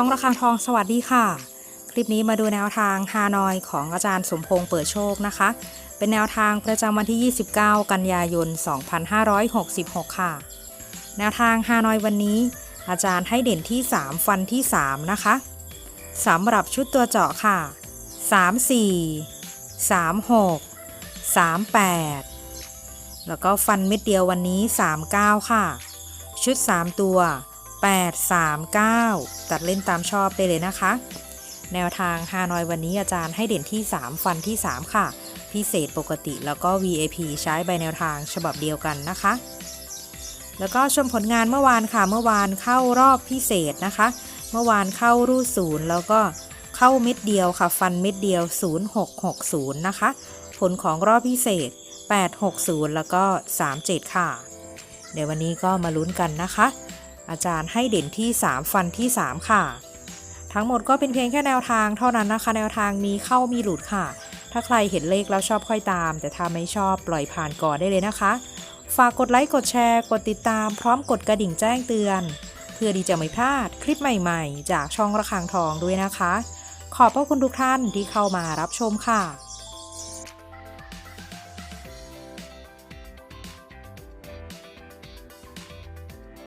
ช่องระฆังทองสวัสดีค่ะ คลิปนี้มาดูแนวทางฮานอยของอาจารย์สมพงษ์เปิดโชคนะคะ เป็นแนวทางประจำวันที่ 29 กันยายน 2566 ค่ะ แนวทางฮานอยวันนี้ อาจารย์ให้เด่นที่ 3 ฟันที่ 3 นะคะสำหรับชุดตัวเจาะค่ะ 34 36 38 แล้วก็ฟันเม็ดเดียววันนี้ 39 ค่ะ ชุด 3 ตัว 8 3 9ตัดเล่นตามชอบได้เลยนะคะ แนวทางฮานอยวันนี้อาจารย์ให้เด่นที่ 3 ฟันที่ 3 ค่ะ พิเศษปกติแล้วก็ VAP ใช้ใบแนวทางฉบับเดียวกันนะคะ แล้วก็ชมผลงานเมื่อวานค่ะ เมื่อวานเข้ารอบพิเศษนะคะ เมื่อวานเข้ารูศูนย์แล้วก็เข้าเม็ดเดียวค่ะ ฟันเม็ดเดียว 0660 นะคะ ผลของรอบพิเศษ 860 แล้วก็ 37 ค่ะ เดี๋ยววันนี้ก็มาลุ้นกันนะคะ อาจารย์ให้เด่นที่ 3 ฟันที่ 3 ค่ะ ทั้งหมดก็เป็นเพียงแค่แนวทางเท่านั้นนะคะ แนวทางมีเข้ามีหลุดค่ะ ถ้าใครเห็นเลขแล้วชอบค่อยตาม แต่ถ้าไม่ชอบปล่อยผ่านก่อนได้เลยนะคะ ฝากกดไลค์กดแชร์ กดติดตาม พร้อมกดกระดิ่งแจ้งเตือน เพื่อที่จะไม่พลาดคลิปใหม่ๆ จากช่องระฆังทองด้วยนะคะ ขอบพระคุณทุกท่านที่เข้ามารับชมค่ะ